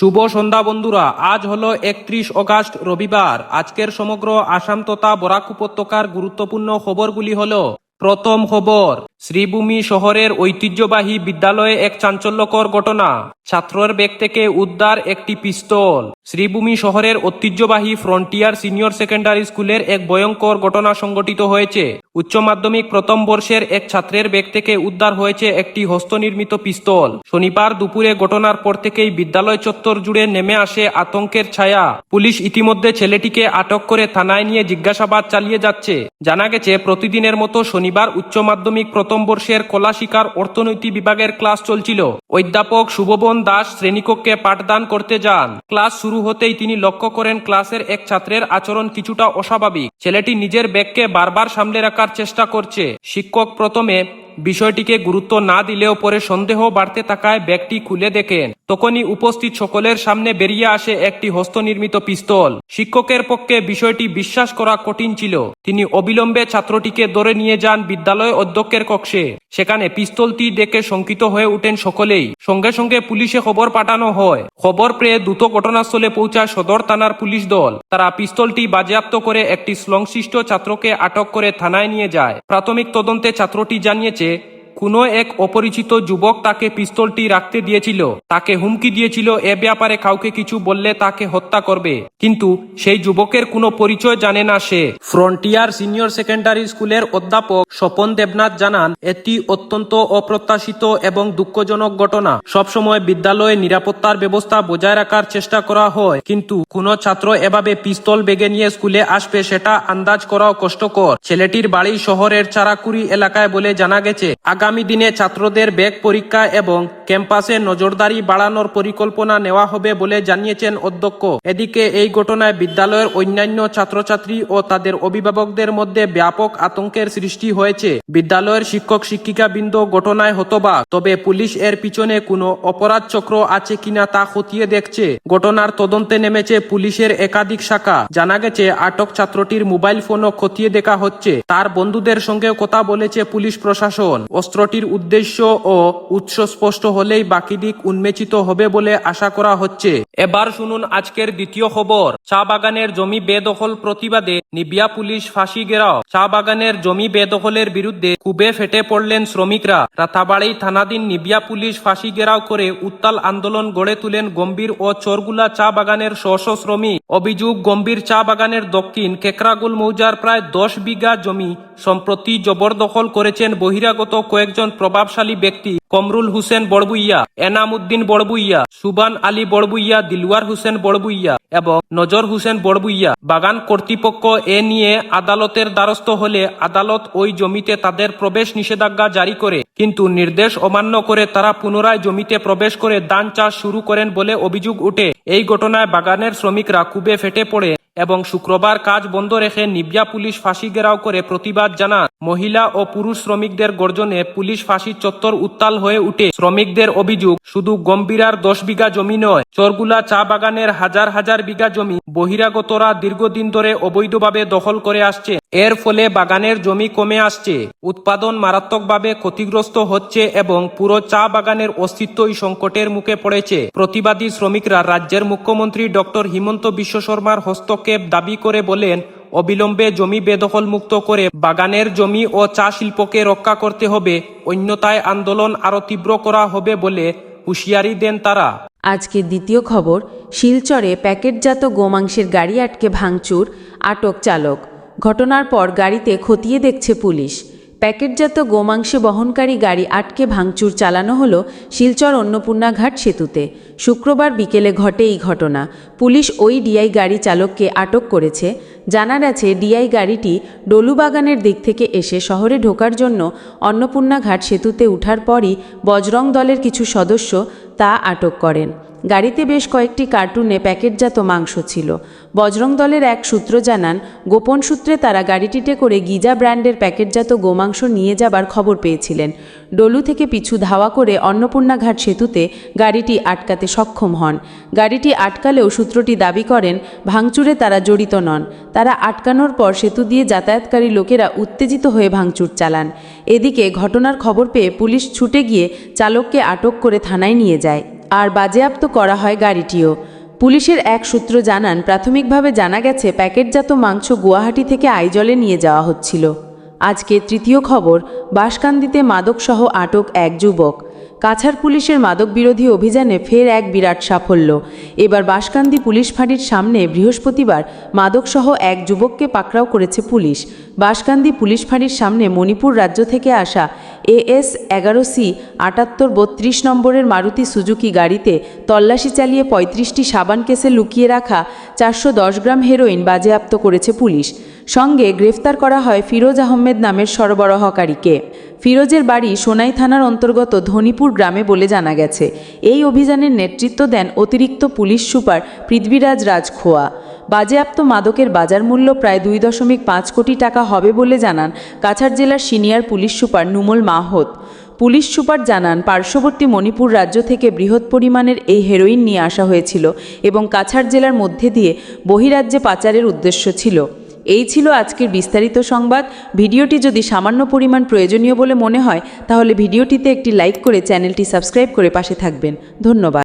শুভ সন্ধ্যা বন্ধুরা, আজ হলো একত্রিশ অগাস্ট রবিবার। আজকের সমগ্র আসাম তথা বরাক উপত্যকার গুরুত্বপূর্ণ খবরগুলি হল, প্রথম খবর শ্রীভূমি শহরের ঐতিহ্যবাহী বিদ্যালয়ে এক চাঞ্চল্যকর ঘটনা। ছাত্রের ব্যাগ থেকে উদ্ধার একটি পিস্তল। শ্রীভূমি শহরের ঐতিহ্যবাহী ফ্রন্টিয়ার সিনিয়র সেকেন্ডারি স্কুলের এক ভয়ঙ্কর ঘটনা সংঘটিত হয়েছে। উচ্চ মাধ্যমিক প্রথম বর্ষের এক ছাত্রের ব্যাগ থেকে উদ্ধার হয়েছে একটি হস্তনির্মিত পিস্তল। শনিবার দুপুরে ঘটনার পর থেকেই বিদ্যালয় চত্বর জুড়ে নেমে আসে আতঙ্কের ছায়া। পুলিশ ইতিমধ্যে ছেলেটিকে আটক করে থানায় নিয়ে জিজ্ঞাসাবাদ চালিয়ে যাচ্ছে। জানা গেছে, প্রতিদিনের মতো শনিবার উচ্চ মাধ্যমিক প্রথম বর্ষের কলা শিকার অর্থনীতি বিভাগের ক্লাস চলছিল। অধ্যাপক শুভবন দাস শ্রেণীকক্ষে পাঠদান করতে যান। ক্লাস শুরু হতেই তিনি লক্ষ্য করেন ক্লাসের এক ছাত্রের আচরণ কিছুটা অস্বাভাবিক। ছেলেটি নিজের ব্যাগকে বারবার সামলে রাখার চেষ্টা করছে। শিক্ষক প্রথমে বিষয়টিকে গুরুত্ব না দিলেও পরে সন্দেহ বাড়তে থাকায় ব্যাগটি খুলে দেখেন। তখনই উপস্থিত সকলের সামনে বেরিয়ে আসে একটি হস্তনির্মিত পিস্তল। শিক্ষকের পক্ষে বিষয়টি বিশ্বাস করা কঠিন ছিল। তিনি অবিলম্বে ছাত্রটিকে ধরে নিয়ে যান বিদ্যালয় অধ্যক্ষের কক্ষে। সেখানে পিস্তলটি দেখে শঙ্কিত হয়ে উঠেন সকলেই। সঙ্গে সঙ্গে পুলিশে খবর পাঠানো হয়। খবর পেয়ে দ্রুত ঘটনাস্থলে পৌঁছায় সদর থানার পুলিশ দল। তারা পিস্তলটি বাজেয়াপ্ত করে একটি সংশ্লিষ্ট ছাত্রকে আটক করে থানায় নিয়ে যায়। প্রাথমিক তদন্তে ছাত্রটি জানিয়েছে কোনো এক অপরিচিত যুবক তাকে পিস্তলটি রাখতে দিয়েছিল। তাকে হুমকি দিয়েছিল, এ ব্যাপারে কাউকে কিছু বললে তাকে হত্যা করবে। কিন্তু সেই যুবকের কোনো পরিচয় জানে না সে। ফ্রন্টিয়ার সিনিয়র সেকেন্ডারি স্কুলের অধ্যাপক স্বপন দেবনাথ জানান, এটি অত্যন্ত অপ্রত্যাশিত এবং দুঃখজনক ঘটনা। সবসময় বিদ্যালয়ে নিরাপত্তার ব্যবস্থা বজায় রাখার চেষ্টা করা হয়, কিন্তু কোনো ছাত্র এভাবে পিস্তল বেগে নিয়ে স্কুলে আসবে সেটা আন্দাজ করাও কষ্টকর। ছেলেটির বাড়ি শহরের চারাকুড়ি এলাকায় বলে জানা গেছে, আগামী দিনে ছাত্রদের ব্যাগ পরীক্ষা এবং ক্যাম্পাসে নজরদারি বাড়ানোর পরিকল্পনা নেওয়া হবে বলে জানিয়েছেন অধ্যক্ষ। এদিকে এই ঘটনায় বিদ্যালয়ের অন্যান্য ছাত্রছাত্রী ও তাদের অভিভাবকদের মধ্যে ব্যাপক আতঙ্কের সৃষ্টি হয়েছে। বিদ্যালয়ের শিক্ষক শিক্ষিকা বৃন্দ ঘটনায় হতবাক। তবে পুলিশ এর পিছনে কোনো অপরাধ চক্র আছে কিনা তা খতিয়ে দেখছে। ঘটনার তদন্তে নেমেছে পুলিশের একাধিক শাখা। জানা গেছে, আটক ছাত্রটির মোবাইল ফোনও খতিয়ে দেখা হচ্ছে। তার বন্ধুদের সঙ্গেও কথা বলেছে পুলিশ প্রশাসন। অস্ত্রটির উদ্দেশ্য ও উৎস স্পষ্ট হলেই বাকি দিক উন্মেচিত হবে বলে আশা করা হচ্ছে। এবার শুনুন আজকের দ্বিতীয় খবর। চা বাগানের জমি বেদখল প্রতিবাদে নিবিয়া পুলিশ ফাঁসি গেরাও। চা বাগানের জমি বেদখলের বিরুদ্ধে কুবে ফেটে পড়লেন শ্রমিকরা। রাতাবাড়ি থানাধীন নিবিয়া পুলিশ ফাঁসি গেরাও করে উত্তাল আন্দোলন গড়ে তুলেন গম্ভীর ও চরগুলা চা বাগানের শ শ শ্রমিক। অভিযোগ, গম্ভীর চা বাগানের দক্ষিণ কেকরাগুল মৌজার প্রায় দশ বিঘা জমি সম্প্রতি জবরদখল করেছেন বহিরাগত কয়েকজন প্রভাবশালী ব্যক্তি, কমরুল হোসেন বড়বুইয়া এনাম উদ্দিন বড়বুইয়া, সুবান আলী বড়বুইয়া, দিলওয়ার হোসেন বড়বুইয়া এবং নজর হোসেন বড়বুইয়া। বাগান কর্তৃপক্ষ এ নিয়ে আদালতের দ্বারস্থ হলে আদালত ওই জমিতে তাদের প্রবেশ নিষেধাজ্ঞা জারি করে, কিন্তু নির্দেশ অমান্য করে তারা পুনরায় জমিতে প্রবেশ করে ধান চাষ শুরু করেন বলে অভিযোগ উঠে। এই ঘটনায় বাগানের শ্রমিকরা কুবে ফেটে পড়ে এবং শুক্রবার কাজ বন্ধ রেখে নিবিয়া পুলিশ ফাঁসি ঘেরাও করে প্রতিবাদ জানান মহিলা ও পুরুষ শ্রমিকদের গর্জনে পুলিশ ফাঁসির চত্বর উত্তাল হয়ে উঠে। শ্রমিকদের অভিযোগ, শুধু গম্ভীরার দশ বিঘা জমি নয়, চরগুলা চা বাগানের হাজার হাজার বিঘা জমি বহিরাগতরা দীর্ঘদিন ধরে অবৈধভাবে দখল করে আসছে। এর ফলে বাগানের জমি কমে আসছে। উৎপাদন মারাত্মকভাবে ক্ষতিগ্রস্ত হচ্ছে এবং পুরো চা বাগানের অস্তিত্বই সংকটের মুখে পড়েছে। প্রতিবাদী শ্রমিকরা রাজ্যের মুখ্যমন্ত্রী ডক্টর হিমন্ত বিশ্ব শর্মার হস্তক্ষেপ দাবি করে বলেন অবিলম্বে জমি বেদখলমুক্ত করে বাগানের জমি ও চা শিল্পকে রক্ষা করতে হবে। অন্যতায় আন্দোলন আরও তীব্র করা হবে বলে হুঁশিয়ারি দেন তারা। আজকে দ্বিতীয় খবর, শিলচরে প্যাকেটজাত গোমাংসের গাড়ি আটকে ভাঙচুর, আটক চালক। ঘটনার পর গাড়িতে খতিয়ে দেখছে পুলিশ। প্যাকেটজাত গোমাংসে বহনকারী গাড়ি আটকে ভাঙচুর চালানো হলো শিলচর অন্নপূর্ণাঘাট সেতুতে। শুক্রবার বিকেলে ঘটে এই ঘটনা। পুলিশ ওই ডিআই গাড়ি চালককে আটক করেছে। জানা গেছে ডিআই গাড়িটি ডলুবাগানের দিক থেকে এসে শহরে ঢোকার জন্য অন্নপূর্ণাঘাট সেতুতে উঠার পরই বজরং দলের কিছু সদস্য তা আটক করেন। গাড়িতে বেশ কয়েকটি কার্টুনে প্যাকেটজাত মাংস ছিল। বজরং দলের এক সূত্র জানান, গোপন সূত্রে তারা গাড়িটিতে করে গিজা ব্র্যান্ডের প্যাকেটজাত গোমাংস নিয়ে যাবার খবর পেয়েছিলেন। ডলু থেকে পিছু ধাওয়া করে অন্নপূর্ণাঘাট সেতুতে গাড়িটি আটকাতে সক্ষম হন। গাড়িটি আটকালেও সূত্রটি দাবি করেন, ভাঙচুরে তারা জড়িত নন। তারা আটকানোর পর সেতু দিয়ে যাতায়াতকারী লোকেরা উত্তেজিত হয়ে ভাঙচুর চালান। এদিকে ঘটনার খবর পেয়ে পুলিশ ছুটে গিয়ে চালককে আটক করে থানায় নিয়ে যায়। আর বাজেয়াপ্ত করা হয় গাড়িটিও। পুলিশের এক সূত্র জানান, প্রাথমিকভাবে জানা গেছে, প্যাকেটজাত মাংস গুয়াহাটি থেকে আইজলে নিয়ে যাওয়া হচ্ছিল। আজকে তৃতীয় খবর বাঁশকান্দিতে মাদকসহ আটক এক যুবক। কাছাড় পুলিশের মাদক বিরোধী অভিযানে ফের এক বিরাট সাফল্য। এবার বাসকান্দি পুলিশ ফাঁড়ির সামনে বৃহস্পতিবার মাদকসহ এক যুবককে পাকড়াও করেছে পুলিশ। বাসকান্দি পুলিশ ফাঁড়ির সামনে মণিপুর রাজ্য থেকে আসা এএস এগারো সি আটাত্তর বত্রিশ নম্বরের মারুতি সুজুকি গাড়িতে তল্লাশি চালিয়ে পঁয়ত্রিশটি সাবান কেসে লুকিয়ে রাখা চারশো দশ গ্রাম হেরোইন বাজেয়াপ্ত করেছে পুলিশ। সঙ্গে গ্রেফতার করা হয় ফিরোজ আহমেদ নামের সরবরাহকারীকে। ফিরোজের বাড়ি সোনাই থানার অন্তর্গত ধনীপুর গ্রামে বলে জানা গেছে। এই অভিযানের নেতৃত্ব দেন অতিরিক্ত পুলিশ সুপার পৃথ্বীরাজ রাজ খোয়া বাজেয়াপ্ত মাদকের বাজার মূল্য প্রায় দুই দশমিক পাঁচ কোটি টাকা হবে বলে জানান কাছাড় জেলার সিনিয়র পুলিশ সুপার নুমল মাহত পুলিশ সুপার জানান, পার্শ্ববর্তী মণিপুর রাজ্য থেকে বৃহৎ পরিমাণের এই হেরোইন নিয়ে আসা হয়েছিল এবং কাছাড় জেলার মধ্যে দিয়ে বহিরাজ্যে পাচারের উদ্দেশ্য ছিল। এই ছিল আজকের বিস্তারিত সংবাদ। ভিডিওটি যদি সামান্য পরিমাণ প্রয়োজনীয় বলে মনে হয়, তাহলে ভিডিওটিতে একটি লাইক করে চ্যানেলটি সাবস্ক্রাইব করে পাশে থাকবেন। ধন্যবাদ।